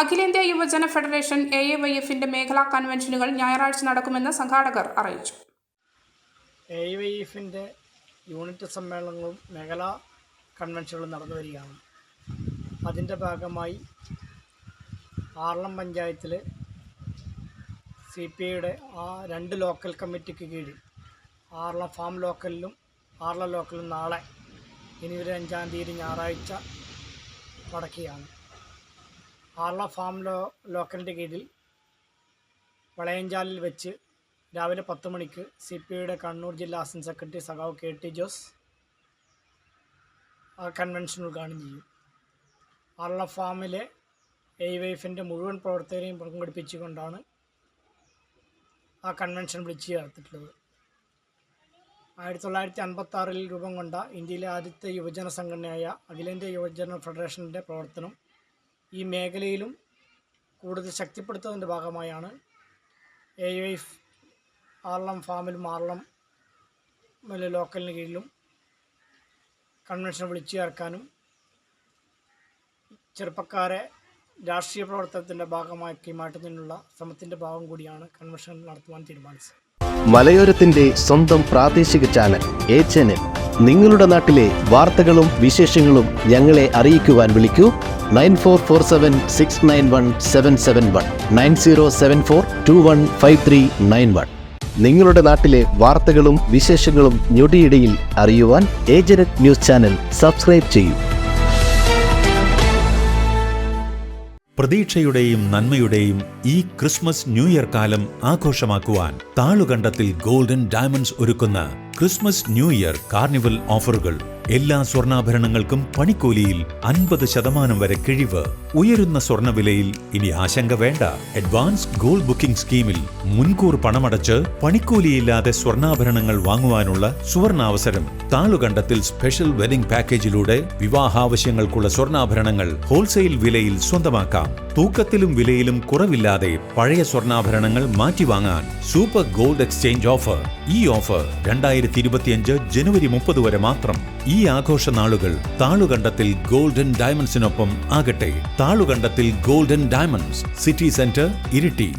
അഖിലേന്ത്യാ യുവജന federation A A Y എഫിന്റെ മേഖലാ കൺവെൻഷനുകൾ ഞായറാഴ്ച നടക്കുമെന്ന് സംഘാടകർ അറിയിച്ചു. എ വൈ എഫിന്റെ യൂണിറ്റ് സമ്മേളനങ്ങളും മേഖലാ കൺവെൻഷനുകളും നടന്നു വരികയാണ്. അതിന്റെ ഭാഗമായി ആർളം പഞ്ചായത്തിൽ സി പി ഐയുടെ ആ രണ്ട് ലോക്കൽ കമ്മിറ്റിക്ക് കീഴിൽ ആർളം ഫാം ലോക്കലിലും ആർളം ലോക്കലിലും നാളെ ഇനി ഒരു അഞ്ചാം തീയതി ഞായറാഴ്ച നടക്കുകയാണ്. ആർളം ഫാം ലോ ലോക്കലിന്റെ കീഴിൽ വളയഞ്ചാലിൽ വെച്ച് രാവിലെ പത്ത് മണിക്ക് സി പി ഐയുടെ കണ്ണൂർ ജില്ലാ അസിസ്റ്റന്റ് സെക്രട്ടറി സഖാവ് കെ ടി ജോസ് ആ കൺവെൻഷൻ ഉദ്ഘാടനം ചെയ്യും. ആർള ഫാമിലെ എ വൈഫിന്റെ മുഴുവൻ പ്രവർത്തകരെയും പങ്കെടുപ്പിച്ചുകൊണ്ടാണ് ആ കൺവെൻഷൻ വിളിച്ച് ചേർത്തിട്ടുള്ളത്. ആയിരത്തി തൊള്ളായിരത്തി അൻപത്തി രൂപം കൊണ്ട ഇന്ത്യയിലെ ആദ്യത്തെ യുവജന സംഘടനയായ അഖിലേന്ത്യാ യുവജന ഫെഡറേഷന്റെ പ്രവർത്തനം ഈ മേഖലയിലും കൂടുതൽ ശക്തിപ്പെടുത്തുന്നതിന്റെ ഭാഗമായാണ് എ വൈഫ് ആർളം ഫാമിലും ആർളം ലോക്കലിന് കീഴിലും കൺവെൻഷൻ വിളിച്ചു ചേർക്കാനും ചെറുപ്പക്കാരെ രാഷ്ട്രീയ പ്രവർത്തനത്തിന്റെ ഭാഗമാക്കി മാറ്റുന്നതിനുള്ള ശ്രമത്തിന്റെ ഭാഗം കൂടിയാണ് കൺവെൻഷൻ നടത്തുവാൻ തീരുമാനിച്ചത്. മലയോരത്തിന്റെ സ്വന്തം പ്രാദേശിക ചാനൽ എ ചാനൽ നിങ്ങളുടെ നാട്ടിലെ വാർത്തകളും വിശേഷങ്ങളും ഞങ്ങളെ അറിയിക്കുവാൻ വിളിക്കൂ. Nine four four seven six nine one seven seven one. Nine zero seven four two one five three nine one. നിങ്ങളുടെ നാട്ടിലെ വാർത്തകളും വിശേഷങ്ങളും ഞൊടിയിടയിൽ അറിയുവാൻ ഏജനറ്റ് ന്യൂസ് ചാനൽ സബ്സ്ക്രൈബ് ചെയ്യൂ. പ്രതീക്ഷയുടെയും നന്മയുടെയും ഈ ക്രിസ്മസ് ന്യൂ ഇയർ കാലം ആഘോഷമാക്കുവാൻ താളുകണ്ടത്തിൽ ഗോൾഡൻ ഡയമണ്ട്സ് ഒരുക്കുന്ന ക്രിസ്മസ് ന്യൂ ഇയർ കാർണിവൽ ഓഫറുകൾ എല്ലാ സ്വർണാഭരണങ്ങൾക്കും പണിക്കൂലിയിൽ അൻപത് ശതമാനം വരെ കിഴിവ്. ഉയരുന്ന സ്വർണവിലയിൽ ഇനി ആശങ്ക വേണ്ട. അഡ്വാൻസ് ഗോൾഡ് ബുക്കിംഗ് സ്കീമിൽ മുൻകൂർ പണമടച്ച് പണിക്കൂലിയില്ലാതെ സ്വർണാഭരണങ്ങൾ വാങ്ങുവാനുള്ള സുവർണാവസരം. താളുകണ്ടത്തിൽ സ്പെഷ്യൽ വെഡിംഗ് പാക്കേജിലൂടെ വിവാഹാവശ്യങ്ങൾക്കുള്ള സ്വർണാഭരണങ്ങൾ ഹോൾസെയിൽ വിലയിൽ സ്വന്തമാക്കാം. തൂക്കത്തിലും വിലയിലും കുറവില്ലാതെ പഴയ സ്വർണാഭരണങ്ങൾ മാറ്റിവാങ്ങാൻ സൂപ്പർ ഗോൾഡ് എക്സ്ചേഞ്ച് ഓഫർ. ഈ ഓഫർ രണ്ടായിരത്തി ഇരുപത്തിയഞ്ച് ജനുവരി മുപ്പത് വരെ മാത്രം. ഈ ആഘോഷ നാളുകൾ താളുകണ്ടത്തിൽ ഗോൾഡൻ ഡയമണ്ട്സിനൊപ്പം ആകട്ടെ. Thalukandathil golden diamonds city centre Iritty.